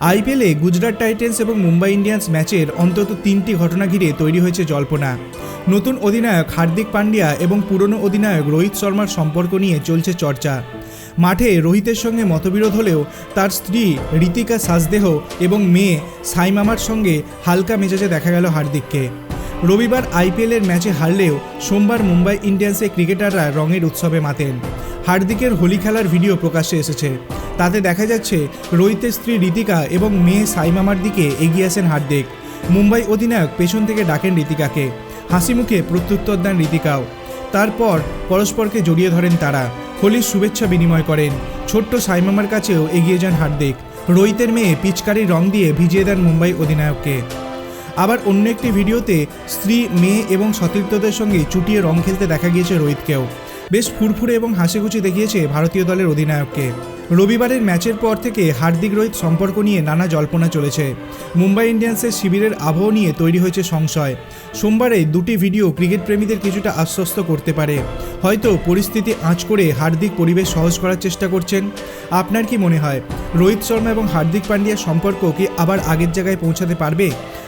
আইপিএলে গুজরাট টাইটেন্স এবং মুম্বাই ইন্ডিয়ান্স ম্যাচের অন্তত তিনটি ঘটনা ঘিরে তৈরি হয়েছে জল্পনা। নতুন অধিনায়ক হার্দিক পান্ডিয়া এবং পুরনো অধিনায়ক রোহিত শর্মার সম্পর্ক নিয়ে চলছে চর্চা। মাঠে রোহিতের সঙ্গে মতবিরোধ হলেও তার স্ত্রী ঋতিকা সাজদেহ এবং মেয়ে সাইমামার সঙ্গে হালকা মেজাজে দেখা গেল হার্দিককে। রবিবার আইপিএলের ম্যাচে হারলেও সোমবার মুম্বাই ইন্ডিয়ান্সের ক্রিকেটাররা রঙের উৎসবে মাতেন। হার্দিকের হোলি খেলার ভিডিও প্রকাশ্যে এসেছে। তাতে দেখা যাচ্ছে, রোহিতের স্ত্রী ঋতিকা এবং মেয়ে সাইমামার দিকে এগিয়ে আসেন হার্দিক। মুম্বাই অধিনায়ক পেছন থেকে ডাকেন ঋতিকাকে হাসি মুখে প্রত্যুত্তর দেন ঋতিকাও তারপর পরস্পরকে জড়িয়ে ধরেন তারা। হোলির শুভেচ্ছা বিনিময় করেন। ছোট্ট সাইমামার কাছেও এগিয়ে যান হার্দিক। রোহিতের মেয়ে পিচকারির রং দিয়ে ভিজিয়ে দেন মুম্বাই অধিনায়ককে। আবার অন্য একটি ভিডিওতে স্ত্রী, মেয়ে এবং সতীর্থদের সঙ্গে চুটিয়ে রং খেলতে দেখা গিয়েছে রোহিতকেও। বেশ ফুরফুরে এবং হাসিখুশি দেখিয়েছে ভারতীয় দলের অধিনায়ককে। রবিবারের ম্যাচের পর থেকে হার্দিক রোহিত সম্পর্ক নিয়ে নানা জল্পনা চলেছে। মুম্বাই ইন্ডিয়ান্সের শিবিরের আবহ নিয়ে তৈরি হয়েছে সংশয়। সোমবারে দুটি ভিডিও ক্রিকেট প্রেমীদের কিছুটা আশ্বস্ত করতে পারে। হয়তো পরিস্থিতি আঁচ করে হার্দিক পরিবেশ সহজ করার চেষ্টা করছেন। আপনার কি মনে হয়, রোহিত শর্মা এবং হার্দিক পান্ডিয়ার সম্পর্ক কি আবার আগের জায়গায় পৌঁছাতে পারবে?